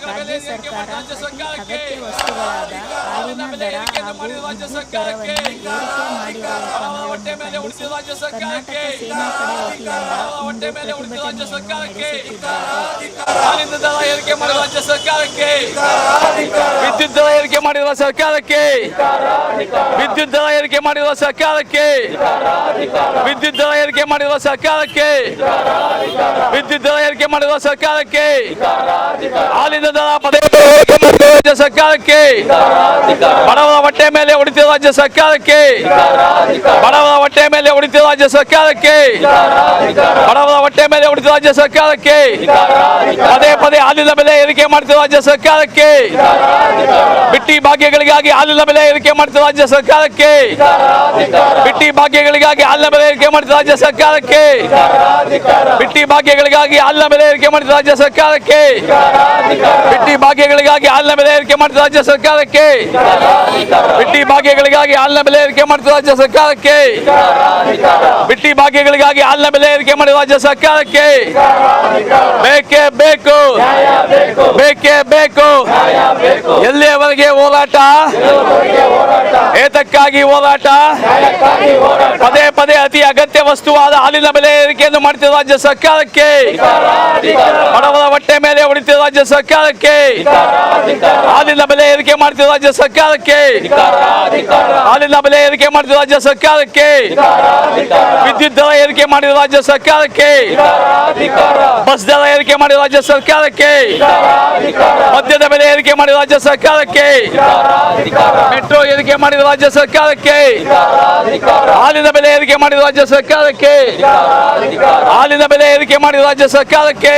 ರಾಜ್ಯ ಸರ್ಕಾರ ಅಗತ್ಯ ವಸ್ತುಗಳಾದ ಹಾಲಿನ ದರ ಹಾಗೂ ವಿದ್ಯುತ್ ದರವನ್ನು ಏರಿಕೆ ಮಾಡಿರುವ ಕ್ರಮವನ್ನು ಕರ್ನಾಟಕ ಸೇನಾ ಪಡೆ ವತಿಯಿಂದ ಇಂದು ಪ್ರತಿಭಟನೆಯನ್ನು ನಡೆಸುತ್ತಿದ್ದಾರೆ ಹಾಲಿನ ದರ ಏರಿಕೆ ಮಾಡಿರುವ ರಾಜ್ಯ ಸರ್ಕಾರಕ್ಕೆ ವಿದ್ಯುತ್ ದರ ಏರಿಕೆ ಮಾಡಿರುವ ಸರ್ಕಾರಕ್ಕೆ ವಿದ್ಯುತ್ ದರ ಏರಿಕೆ ಮಾಡಿರುವ ಸರ್ಕಾರಕ್ಕೆ ವಿದ್ಯುತ್ ದರ ಏರಿಕೆ ಮಾಡಿರುವ ಸರ್ಕಾರಕ್ಕೆ ವಿದ್ಯುತ್ ದರ ಏರಿಕೆ ಮಾಡಿರುವ ಸರ್ಕಾರಕ್ಕೆ ಹಾಲಿನ ದರ ರಾಜ್ಯ ಸರ್ಕಾರಕ್ಕೆ ಬಡವರ ಹೊಟ್ಟೆ ಮೇಲೆ ಉಳಿತಿರುವ ರಾಜ್ಯ ಸರ್ಕಾರಕ್ಕೆ ಬಡವರ ಹೊಟ್ಟೆ ಮೇಲೆ ಉಳಿತಿರುವ ರಾಜ್ಯ ಸರ್ಕಾರಕ್ಕೆ ಬಡವರ ಹೊಟ್ಟೆ ಮೇಲೆ ಉಳಿತಿರುವ ರಾಜ್ಯ ಸರ್ಕಾರಕ್ಕೆ ಪದೇ ಪದೇ ಹಾಲಿನ ಬೆಲೆ ಏರಿಕೆ ಮಾಡ್ತಿರುವ ರಾಜ್ಯ ಸರ್ಕಾರಕ್ಕೆ ಬಿಟ್ಟಿ ಭಾಗ್ಯಗಳಿಗಾಗಿ ಹಾಲಿನ ಬೆಲೆ ಏರಿಕೆ ಮಾಡ್ತಿರುವ ರಾಜ್ಯ ಸರ್ಕಾರಕ್ಕೆ. ಬಿಟ್ಟಿ ಭಾಗ್ಯಗಳಿಗಾಗಿ ಹಾಲಿನ ಬೆಲೆ ಏರಿಕೆ ಮಾಡ್ತಿರುವ ರಾಜ್ಯ ಸರ್ಕಾರಕ್ಕೆ. ಬಿಟ್ಟಿ ಭಾಗ್ಯಗಳಿಗಾಗಿ ಹಾಲಿನ ಬೆಲೆ ಏರಿಕೆ ಮಾಡ್ತಿರುವ ರಾಜ್ಯ ಸರ್ಕಾರಕ್ಕೆ. ಬಿಟ್ಟಿ ಭಾಗ್ಯಗಳಿಗಾಗಿ ಹಾಲಿನ ಬೆಲೆ ಏರಿಕೆ ಮಾಡ್ತಿರುವ ರಾಜ್ಯ ಸರ್ಕಾರಕ್ಕೆ. ಬಿಟ್ಟಿ ಭಾಗ್ಯಗಳಿಗಾಗಿ ಹಾಲಿನ ಬೆಲೆ ಏರಿಕೆ ಮಾಡ್ತಿರುವ ರಾಜ್ಯ ಸರ್ಕಾರಕ್ಕೆ. ಬಿಟ್ಟಿ ಭಾಗ್ಯಗಳಿಗಾಗಿ ಹಾಲಿನ ಬೆಲೆ ಏರಿಕೆ ಮಾಡಿರುವ ರಾಜ್ಯ ಸರ್ಕಾರಕ್ಕೆ. ಬೇಕೇ ಬೇಕು. ಬೇಕೇ ಬೇಕು. ಎಲ್ಲಿಯವರೆಗೆ ಹೋರಾಟ. ಏತಕ್ಕಾಗಿ ಹೋರಾಟ? ಪದೇ ಪದೇ ಅತಿ ಅಗತ್ಯ ವಸ್ತುವಾದ ಹಾಲಿನ ಬೆಲೆ ಏರಿಕೆಯನ್ನು ಮಾಡ್ತಿರುವ ರಾಜ್ಯ ಸರ್ಕಾರಕ್ಕೆ. ಬಡವರ ಮೇಲೆ ಹೊಡಿತ ರಾಜ್ಯ ಸರ್ಕಾರಕ್ಕೆ. ಹಾಲಿನ ಬೆಲೆ ಏರಿಕೆ ಮಾಡಿದ ರಾಜ್ಯ ಸರ್ಕಾರಕ್ಕೆ. ಹಾಲಿನ ಬೆಲೆ ಏರಿಕೆ ಮಾಡಿದ ರಾಜ್ಯ ಸರ್ಕಾರಕ್ಕೆ. ವಿದ್ಯುತ್ ದರ ಏರಿಕೆ ಮಾಡಿದ ರಾಜ್ಯ ಸರ್ಕಾರಕ್ಕೆ. ಬಸ್ ದರ ಏರಿಕೆ ಮಾಡಿದ ರಾಜ್ಯ ಸರ್ಕಾರಕ್ಕೆ. ಮದ್ಯದ ಬೆಲೆ ಏರಿಕೆ ಮಾಡಿದ ರಾಜ್ಯ ಸರ್ಕಾರಕ್ಕೆ. ಮೆಟ್ರೋ ಏರಿಕೆ ಮಾಡಿದ ರಾಜ್ಯ ಸರ್ಕಾರಕ್ಕೆ. ಹಾಲಿನ ಬೆಲೆ ಏರಿಕೆ ಮಾಡಿದ ರಾಜ್ಯ ಸರ್ಕಾರಕ್ಕೆ. ಹಾಲಿನ ಬೆಲೆ ಏರಿಕೆ ಮಾಡಿದ ರಾಜ್ಯ ಸರ್ಕಾರಕ್ಕೆ.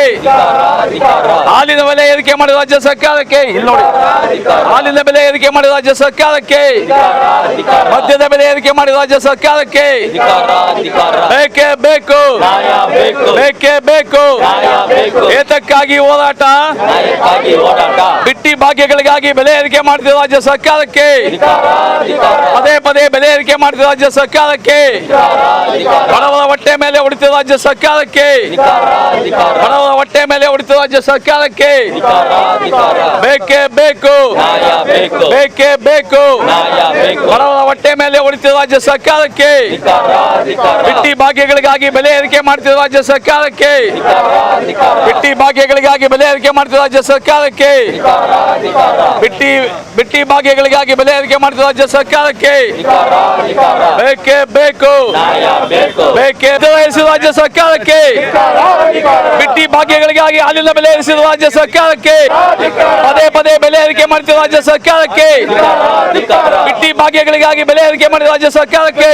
ಹಾಲಿನ ಬೆಲೆ ಏರಿಕೆ ಮಾಡಿದ ರಾಜ್ಯ ಸರ್ಕಾರಕ್ಕೆ, ಇಲ್ಲಿ ನೋಡಿ. ಹಾಲಿನ ಬೆಲೆ ಏರಿಕೆ ಮಾಡಿದ ರಾಜ್ಯ ಸರ್ಕಾರಕ್ಕೆ, ಮದ್ಯದ ಬೆಲೆ ಏರಿಕೆ ಮಾಡಿದ ರಾಜ್ಯ ಸರ್ಕಾರಕ್ಕೆ. ಬೇಕೇ ಬೇಕು. ಬೇಕೇ ಬೇಕು. ಏತಕ್ಕಾಗಿ ಹೋರಾಟ? ಬಿಟ್ಟಿ ಭಾಗ್ಯಗಳಿಗಾಗಿ ಬೆಲೆ ಏರಿಕೆ ಮಾಡಿದ ರಾಜ್ಯ ಸರ್ಕಾರಕ್ಕೆ. ಪದೇ ಪದೇ ಬೆಲೆ ಏರಿಕೆ ಮಾಡಿದ ರಾಜ್ಯ ಸರ್ಕಾರಕ್ಕೆ. ಬಡವರ ಹೊಟ್ಟೆ ಮೇಲೆ ಹೊಡಿತ ರಾಜ್ಯ ಸರ್ಕಾರಕ್ಕೆ. ಬಡವರ ಹೊಟ್ಟೆ ಮೇಲೆ ಹೊಡಿತ ರಾಜ್ಯ ಸರ್ಕಾರಕ್ಕೆ ಬೇಕೇ ಬೇಕು ಬೇಕೇ ಬೇಕು ಬಡವರ ಹೊಟ್ಟೆ ಮೇಲೆ ಹೊಡಿತಿರುವ ರಾಜ್ಯ ಸರ್ಕಾರಕ್ಕೆ ಬಿಟ್ಟಿ ಭಾಗ್ಯಗಳಿಗಾಗಿ ಬೆಲೆ ಏರಿಕೆ ಮಾಡ್ತಿರುವ ರಾಜ್ಯ ಸರ್ಕಾರಕ್ಕೆ ಬಿಟ್ಟಿ ಭಾಗ್ಯಗಳಿಗಾಗಿ ಬೆಲೆ ಏರಿಕೆ ಮಾಡ್ತಿರುವ ರಾಜ್ಯ ಸರ್ಕಾರಕ್ಕೆ ಬಿಟ್ಟಿ ಬಿಟ್ಟಿ ಭಾಗ್ಯಗಳಿಗಾಗಿ ಬೆಲೆ ಏರಿಕೆ ಮಾಡ್ತಿರುವ ರಾಜ್ಯ ಸರ್ಕಾರಕ್ಕೆ ಬೇಕೇ ಬೇಕು ಬೇಕೇ ದರ ಏರಿಸಿರುವ ರಾಜ್ಯ ಸರ್ಕಾರಕ್ಕೆ ಬಿಟ್ಟಿ ಭಾಗ್ಯಗಳಿಗಾಗಿ ಹಾಲಿನ ಬೆಲೆ ಏರಿಸಿದ ರಾಜ್ಯ ಸರ್ಕಾರಕ್ಕೆ ಪದೇ ಪದೇ ಬೆಲೆ ಏರಿಕೆ ಮಾಡಿದ ರಾಜ್ಯ ಸರ್ಕಾರಕ್ಕೆ ಭಾಗ್ಯಗಳಿಗಾಗಿ ಬೆಲೆ ಏರಿಕೆ ಮಾಡಿದ ರಾಜ್ಯ ಸರ್ಕಾರಕ್ಕೆ.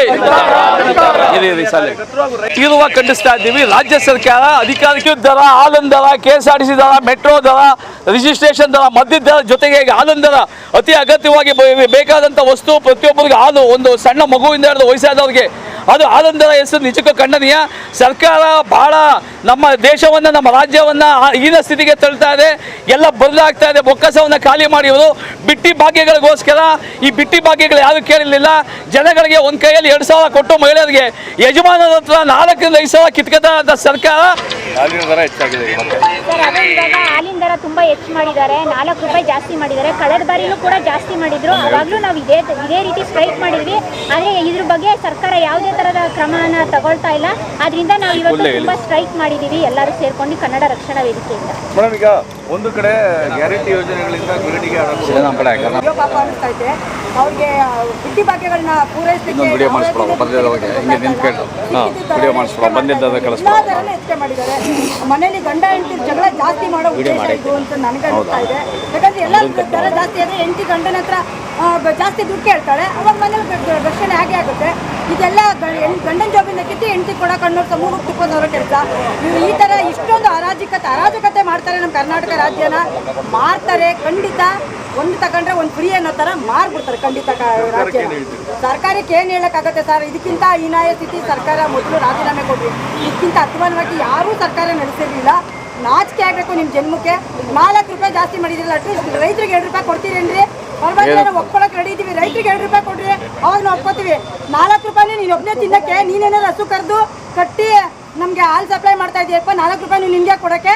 ತೀರುವ ಖಂಡಿಸ್ತಾ ಇದ್ದೀವಿ. ರಾಜ್ಯ ಸರ್ಕಾರ ಅಧಿಕಾರಕ್ಕೆ ದರ ಹಾಲಿನ ದರ K S R T C ದರ ಮೆಟ್ರೋ ದರ ರಿಜಿಸ್ಟ್ರೇಷನ್ ದರ ಮದ್ಯದ ದರ ಜೊತೆಗೆ ಈಗ ಹಾಲಿನ ದರ ಅತಿ ಅಗತ್ಯವಾಗಿ ಬೇಕಾದಂತಹ ಬೇಕಾದಂಥ ವಸ್ತು ಪ್ರತಿಯೊಬ್ಬರಿಗೆ ಹಾಲು ಒಂದು ಸಣ್ಣ ಮಗುವಿಂದ ಹಿಡಿದು ವಯಸ್ಸಾದವ್ರಿಗೆ. ಅದು ಹಾಲಿನ ದರ ಹೆಸರು ನಿಜಕ್ಕೂ ಖಂಡನೀಯ. ಸರ್ಕಾರ ಬಹಳ ನಮ್ಮ ದೇಶವನ್ನ ನಮ್ಮ ರಾಜ್ಯವನ್ನ ಈಗಿನ ಹೀನ ಸ್ಥಿತಿಗೆ ತಳ್ತಾ ಇದೆ. ಎಲ್ಲ ಬದಲಾಗ್ತಾ ಇದೆ. ಬೊಕ್ಕಸವನ್ನ ಖಾಲಿ ಮಾಡಿ ಇವರು ಬಿಟ್ಟಿ ಭಾಗ್ಯಗಳಿಗೋಸ್ಕರ. ಈ ಬಿಟ್ಟಿ ಭಾಗ್ಯಗಳು ಯಾರು ಕೇಳಿರ್ಲಿಲ್ಲ. ಜನಗಳಿಗೆ ಒಂದು ಕೈಯಲ್ಲಿ ಎರಡು ಸಾವಿರ ಕೊಟ್ಟು ಮಹಿಳೆಯರಿಗೆ ಯಜಮಾನರ ಹತ್ರ ನಾಲ್ಕರಿಂದ ಐದು ಸಾವಿರ ಕಿತ್ಕೊತ ಸರ್ಕಾರ. ಹಾಲಿನ ದರ ಹೆಚ್ಚಾಗಿದೆ ಸರ್ ಅದೇ ಇವಾಗ ಹಾಲಿನ ದರ ತುಂಬಾ ಹೆಚ್ಚು ಮಾಡಿದ್ದಾರೆ. ನಾಲ್ಕು ರೂಪಾಯಿ ಜಾಸ್ತಿ ಮಾಡಿದ್ದಾರೆ. ಕಳೆದ ಬಾರಿನೂ ಕೂಡ ಜಾಸ್ತಿ ಮಾಡಿದ್ರು. ಅವಾಗಲೂ ನಾವು ಇದೇ ಇದೇ ರೀತಿ ಸ್ಟ್ರೈಕ್ ಮಾಡಿದ್ವಿ. ಆದರೆ ಇದ್ರ ಬಗ್ಗೆ ಸರ್ಕಾರ ಯಾವುದೇ ತರದ ಕ್ರಮನ ತಗೊಳ್ತಾ ಇಲ್ಲ. ಅದರಿಂದ ನಾವು ಇವತ್ತು ತುಂಬಾ ಸ್ಟ್ರೈಕ್ ಮಾಡಿದೀವಿ ಎಲ್ಲರೂ ಸೇರ್ಕೊಂಡು ಕನ್ನಡ ರಕ್ಷಣಾ ವೇದಿಕೆಯಿಂದ. ಮೇಡಮ್ ಈಗ ಒಂದು ಕಡೆ ಗ್ಯಾರಂಟಿ ಯೋಜನೆಗಳಿಂದ ಗೃಹಿಣಿಗೆ ಇದೆ. ಅವ್ರಿಗೆ ಭಾಗ್ಯಗಳನ್ನ ಪೂರೈಸಲಿಕ್ಕೆ ವಿಡಿಯೋ. ಹಿಂಗೆ ನಿಂತ್ಕೊಂಡು. ಹಾ, ಬಂದಿದ್ದದ ಥರನೂ ಹೆಚ್ಚೆ ಮಾಡಿದ್ದಾರೆ. ಮನೇಲಿ ಗಂಡ ಹೆಂಡತಿ ಜಗಳ ಜಾಸ್ತಿ ಮಾಡೋ ಅಂತ ನನಗೆ ಅನಿಸ್ತಾ ಇದೆ. ಯಾಕಂದ್ರೆ ಎಲ್ಲ ಜಾಸ್ತಿ ಆದ್ರೆ ಹೆಂಡತಿ ಗಂಡನ ಹತ್ರ ಜಾಸ್ತಿ ದುಡ್ಡು ಕೇಳ್ತಾಳೆ. ಅವಾಗ ಮನೇಲಿ ರಕ್ಷಣೆ ಘರ್ಷಣೆ ಹಾಗೆ ಆಗುತ್ತೆ. ಇದೆಲ್ಲ ಗಂಡನ ಜಾಬಿಂದ ಕಿತ್ತಿ ಹೆಂಡತಿ ಕೊಡೋ ಕಣ್ಣೂರು ಸಮೂಹ ತುಕ್ಕೊಂಡವ್ರ ಕೆಲಸ. ನೀವು ಈ ಥರ ಇಷ್ಟೊಂದು ಅರಾಜಕತೆ ಅರಾಜಕತೆ ಮಾಡ್ತಾರೆ ನಮ್ಮ ಕರ್ನಾಟಕ ರಾಜ್ಯನ. ಮಾರ್ತಾರೆ ಖಂಡಿತ. ಒಂದು ತಗೊಂಡ್ರೆ ಒಂದು ಫ್ರೀ ಅನ್ನೋ ಥರ ಮಾರ್ಬಿಡ್ತಾರೆ ಖಂಡಿತ ರಾಜ್ಯ. ಸರ್ಕಾರಕ್ಕೆ ಏನು ಹೇಳೋಕ್ಕಾಗತ್ತೆ ಸರ್? ಇದಕ್ಕಿಂತ ಹೀನಾಯ ಸ್ಥಿತಿ ಸರ್ಕಾರ ಮೊದಲು ರಾಜೀನಾಮೆ ಕೊಡ್ರಿ. ಇದಕ್ಕಿಂತ ಅತ್ಮಾನವಾಗಿ ಯಾರೂ ಸರ್ಕಾರ ನಡೆಸಿರಲಿಲ್ಲ. ನಾಚಿಕೆ ಆಗಬೇಕು ನಿಮ್ಮ ಜನ್ಮಕ್ಕೆ. ನಾಲ್ಕು ರೂಪಾಯಿ ಜಾಸ್ತಿ ಮಾಡಿದ್ರಲ್ಲ ಅಟ್ಲೀಸ್ಟ್ ರೈತರಿಗೆ ಎರಡು ರೂಪಾಯಿ ಕೊಡ್ತೀರೇನ್ರಿ? ಪರವಾಗಿಲ್ಲ ಒಪ್ಕೊಳಕ್ ರೆಡಿ ಇದೀವಿ. ರೈತರಿಗೆ ಎರಡು ರೂಪಾಯಿ ಕೊಡ್ರಿ ಅವಾಗ ನಾವು ಒಪ್ಕೋತೀವಿ. ನಾಲ್ಕು ರೂಪಾಯಿ ನೀನು ಒಬ್ಬನೇ ತಿನ್ನಕ್ಕೆ ನೀನೇನಾದ್ರು ಹಸು ಕರೆದು ಕಟ್ಟಿ ನಮಗೆ ಹಾಲು ಸಪ್ಲೈ ಮಾಡ್ತಾ ಇದೆಯಪ್ಪ ನಾಲ್ಕು ರೂಪಾಯಿ ನೀನು ನಿಮಗೆ ಕೊಡೋಕ್ಕೆ.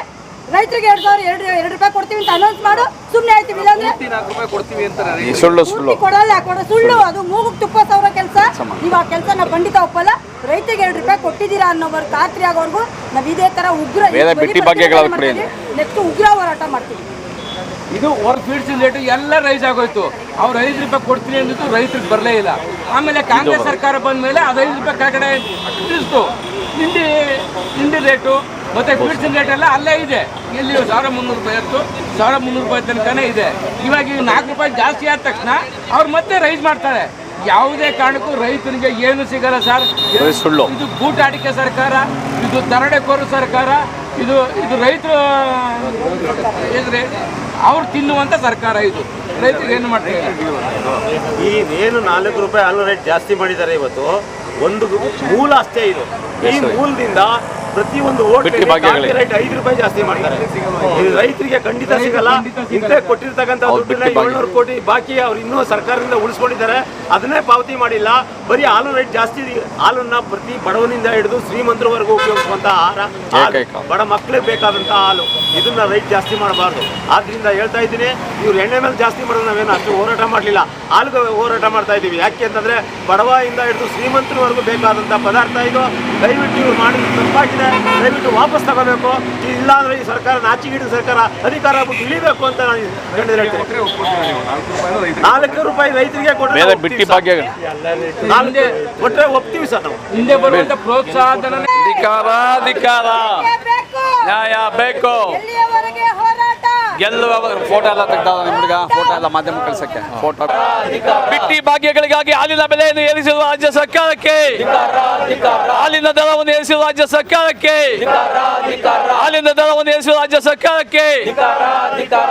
ರೈತರಿಗೆ ಎರಡು ಸಾವಿರ ಎರಡು ಎರಡು ರೂಪಾಯಿ ಕೊಡ್ತೀವಿ ಅಂತ ಅನೌನ್ಸ್ ಮಾಡು. ಸುಮ್ಮನೆ ಆಯ್ತೀವಿ ಇಲ್ಲಾಂದ್ರೆ ನಾಲ್ಕು ರೂಪಾಯಿ ಕೊಡ್ತೀವಿ ಅಂತಾರೆ ಸುಳ್ಳು ಸುಳ್ಳು. ಕೊಡಲ್ಲ ಕೊಡ. ಸುಳ್ಳು ಅದು ಮೂಗುಗ್ ತುಪ್ಪ ಸಾವಿರ ಕೆಲಸ. ನೀವು ಆ ಕೆಲಸ ನಾವು ಖಂಡಿತ ಒಪ್ಪಲ್ಲ. ರೈತರಿಗೆ ಎರಡು ರೂಪಾಯಿ ಕೊಟ್ಟಿದ್ದೀರಾ ಅನ್ನೋವರ್ ಖಾತ್ರಿ ಆಗೋರ್ಗು ನಾವು ಇದೇ ತರ ಉಗ್ರ. ನೆಕ್ಸ್ಟ್ ಉಗ್ರ ಹೋರಾಟ ಮಾಡ್ತೀವಿ. ಇದು ಒಂದು ಫೀಡ್ಸ್ ರೇಟು ಎಲ್ಲ ರೈಸ್ ಆಗೋಯ್ತು. ಅವ್ರು ಐದು ರೂಪಾಯಿ ಕೊಡ್ತೀನಿ ಅಂದಿದ್ದು ರೈತರಿಗೆ ಬರಲೇ ಇಲ್ಲ. ಆಮೇಲೆ ಕಾಂಗ್ರೆಸ್ ಸರ್ಕಾರ ಬಂದ ಮೇಲೆ ಅದು ಐದು ರೂಪಾಯಿ ಕೆಳಗಡೆ ಇಳಿಸ್ತು ತಿಂಡಿ ತಿಂಡಿ ರೇಟು ಮತ್ತೆ ಫೀಡ್ಸ್ ರೇಟ್ ಎಲ್ಲ ಅಲ್ಲೇ ಇದೆ. ಇಲ್ಲಿ ಸಾವಿರ ಮುನ್ನೂರು ರೂಪಾಯಿ ಇತ್ತು. ಸಾವಿರ ಮುನ್ನೂರು ರೂಪಾಯಿ ತನಕನೇ ಇದೆ. ಇವಾಗ ಈಗ ನಾಲ್ಕು ರೂಪಾಯಿ ಜಾಸ್ತಿ ಆದ ತಕ್ಷಣ ಅವ್ರು ಮತ್ತೆ ರೈಸ್ ಮಾಡ್ತಾರೆ. ಯಾವುದೇ ಕಾರಣಕ್ಕೂ ರೈತನಿಗೆ ಏನು ಸಿಗಲ್ಲ ಸರ್. ಇದು ಬೂಟಾಟಿಕೆ ಸರ್ಕಾರ ಇದು ತರಡೆಕೋರು ಸರ್ಕಾರ ಇದು ಇದು ರೈತರು ಅವ್ರು ತಿನ್ನುವಂತ ಸರ್ಕಾರ ಇದು. ರೈತರಿಗೆ ಏನು ಮಾಡ್ತಾರೆ? ಈ ಏನು ನಾಲ್ಕು ರೂಪಾಯಿ ಹಾಲು ರೇಟ್ ಜಾಸ್ತಿ ಮಾಡಿದ್ದಾರೆ ಇವತ್ತು. ಒಂದು ಮೂಲ ಅಷ್ಟೇ ಇದು. ಈ ಮೂಲದಿಂದ ಪ್ರತಿಯೊಂದು ಒಂದು ಓಟ್ ರೇಟ್ ಐದು ರೂಪಾಯಿ ಜಾಸ್ತಿ ಮಾಡ್ತಾರೆ. ಇದು ರೈತರಿಗೆ ಖಂಡಿತ ಸಿಗಲ್ಲ. ಹಿಂದೆ ಕೊಟ್ಟಿರ್ತಕ್ಕಂಥ ದುಡ್ಡನ್ನ ಏಳ್ನೂರು ಕೋಟಿ ಬಾಕಿ ಅವ್ರು ಇನ್ನೂ ಸರ್ಕಾರದಿಂದ ಉಳಿಸ್ಕೊಂಡಿದ್ದಾರೆ. ಅದನ್ನೇ ಪಾವತಿ ಮಾಡಿಲ್ಲ. ಬರೀ ಹಾಲು ರೇಟ್ ಜಾಸ್ತಿ ಹಾಲನ್ನ ಪ್ರತಿ ಬಡವನಿಂದ ಹಿಡಿದು ಶ್ರೀಮಂತರವರೆಗೂ ಉಪಯೋಗಿಸುವಂತ ಆಹಾರ ಬಡ ಮಕ್ಕಳಿಗೆ ಬೇಕಾದಂತ ಹಾಲು. ಇದನ್ನ ರೈಟ್ ಜಾಸ್ತಿ ಮಾಡಬಾರ್ದು. ಆದ್ರಿಂದ ಹೇಳ್ತಾ ಇದ್ದೀನಿ ಇವ್ರು ಎಣ್ಣೆ ಮೇಲೆ ಜಾಸ್ತಿ ಮಾಡೋದು ನಾವೇನು ಅಷ್ಟು ಹೋರಾಟ ಮಾಡಲಿಲ್ಲ. ಹಾಲು ಹೋರಾಟ ಮಾಡ್ತಾ ಇದ್ದೀವಿ. ಯಾಕೆ ಅಂತಂದ್ರೆ ಬಡವಯಿಂದ ಹಿಡಿದು ಶ್ರೀಮಂತರವರೆಗೂ ಬೇಕಾದಂತ ಪದಾರ್ಥ ಇದು. ದಯವಿಟ್ಟು ಇವ್ರು ಮಾಡಿದ ತಪ್ಪಾಗಿದೆ ದಯವಿಟ್ಟು ವಾಪಸ್ ತಗೋಬೇಕು. ಇಲ್ಲ ಅಂದ್ರೆ ಈ ಸರ್ಕಾರ ನಾಚಿಗಿಡ ಸರ್ಕಾರ ಅಧಿಕಾರ ಬಿಟ್ಟು ಇಳಿಬೇಕು ಅಂತ ನಾನು ನಾಲ್ಕು ರೂಪಾಯಿ ರೈತರಿಗೆ ಕೊಟ್ಟರೆ ಬೇರೆ ಬಿಟ್ಟಿ ಭಾಗ್ಯ ನಾಲ್ಕು ಕೊಟ್ಟರೆ ಒಪ್ತೀವಿ ಸರ್ ನಾವು. ಹಿಂದೆ ಬರುವಂತ ಪ್ರೋತ್ಸಾಹ ಅಧಿಕಾರ ನ್ಯಾಯ ಬೇಕು. ಹೋರಾಟ? ಗೆಲ್ಲುವ ಫೋಟೋ ಎಲ್ಲ ತೆಗ್ದಾವ ನಿಮ್ಗ ಫೋಟೋ ಎಲ್ಲ ಮಾಧ್ಯಮ ಕಳ್ಸಕ್ಕೆ? ಫೋಟೋ ಬಿಟ್ಟಿ ಭಾಗ್ಯಗಳಿಗಾಗಿ ಹಾಲಿನ ಬೆಲೆಯನ್ನು ಏರಿಸಿರುವ ರಾಜ್ಯ ಸರ್ಕಾರಕ್ಕೆ. ಹಾಲಿನ ದರವನ್ನು ಏರಿಸಿರುವ ರಾಜ್ಯ ಸರ್ಕಾರಕ್ಕೆ. ಹಾಲಿನ ದರವನ್ನು ಏರಿಸಿರುವ ರಾಜ್ಯ ಸರ್ಕಾರಕ್ಕೆ.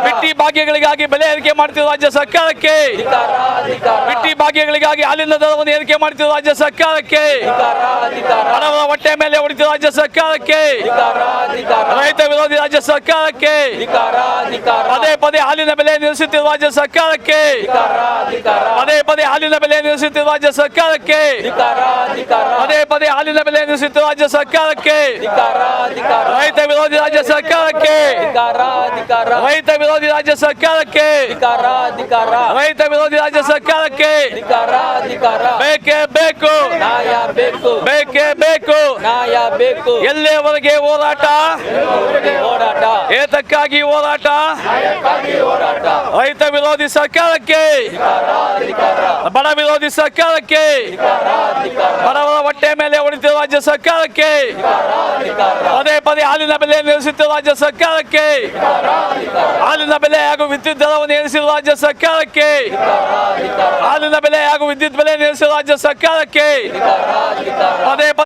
ಬಿಟ್ಟಿ ಭಾಗ್ಯಗಳಿಗಾಗಿ ಬೆಲೆ ಏರಿಕೆ ಮಾಡ್ತಿರುವ ರಾಜ್ಯ ಸರ್ಕಾರಕ್ಕೆ. ಬಿಟ್ಟಿ ಭಾಗ್ಯಗಳಿಗಾಗಿ ಹಾಲಿನ ದರವನ್ನು ಏರಿಕೆ ಮಾಡ್ತಿರುವ ರಾಜ್ಯ ಸರ್ಕಾರಕ್ಕೆ. ಬಡವರ ಹೊಟ್ಟೆ ಮೇಲೆ ಹೊಡಿತಿರುವ ರಾಜ್ಯ ಸರ್ಕಾರಕ್ಕೆ. ರೈತ ವಿರೋಧಿ ರಾಜ್ಯ ಸರ್ಕಾರಕ್ಕೆ. ಪದೇ ಪದೇ ಹಾಲಿನ ಬೆಲೆ ನಿಲ್ಲಿಸುತ್ತಿರುವ ರಾಜ್ಯ ಸರ್ಕಾರಕ್ಕೆ. ಪದೇ ಪದೇ ಹಾಲಿನ ಬೆಲೆ ನಿಲ್ಲಿಸುತ್ತಿರುವ ರಾಜ್ಯ ಸರ್ಕಾರಕ್ಕೆ. ಪದೇ ಪದೇ ಹಾಲಿನ ಬೆಲೆ ನಿಲ್ಲಿಸುತ್ತಿರುವ ರಾಜ್ಯ ಸರ್ಕಾರಕ್ಕೆ. ರೈತ ವಿರೋಧಿ ರಾಜ್ಯ ಸರ್ಕಾರಕ್ಕೆ. ರೈತ ವಿರೋಧಿ ರಾಜ್ಯ ಸರ್ಕಾರಕ್ಕೆ. ರೈತ ವಿರೋಧಿ ರಾಜ್ಯ ಸರ್ಕಾರಕ್ಕೆ. ಬೇಕೇ ಬೇಕು. ಬೇಕು. ಬೇಕೇ ಬೇಕು. ಬೇಕು. ಎಲ್ಲೇವರೆಗೆ ಹೋರಾಟ? ಹೋರಾಟ? ಏತಕ್ಕಾಗಿ ಹೋರಾಟ? ರೈತ ವಿರೋಧಿ ಸರ್ಕಾರಕ್ಕೆ. ಬಡ ವಿರೋಧಿ ಸರ್ಕಾರಕ್ಕೆ. ಬಡವರ ಹೊಟ್ಟೆ ಮೇಲೆ ಹೊಡಿತಿರುವ ರಾಜ್ಯ ಸರ್ಕಾರಕ್ಕೆ. ಪದೇ ಪದೇ ಹಾಲಿನ ಬೆಲೆ ನಿಲ್ಲಿಸುತ್ತಿರುವ ರಾಜ್ಯ ಸರ್ಕಾರಕ್ಕೆ. ಹಾಲಿನ ಬೆಲೆ ಹಾಗೂ ವಿದ್ಯುತ್ ದರವನ್ನು ಏರಿಸಿರುವ ರಾಜ್ಯ ಸರ್ಕಾರಕ್ಕೆ. ಹಾಲಿನ ಬೆಲೆ ಹಾಗೂ ವಿದ್ಯುತ್ ಬೆಲೆ ನಿಲ್ಲಿಸಿರುವ ರಾಜ್ಯ ಸರ್ಕಾರಕ್ಕೆ. ಪದೇ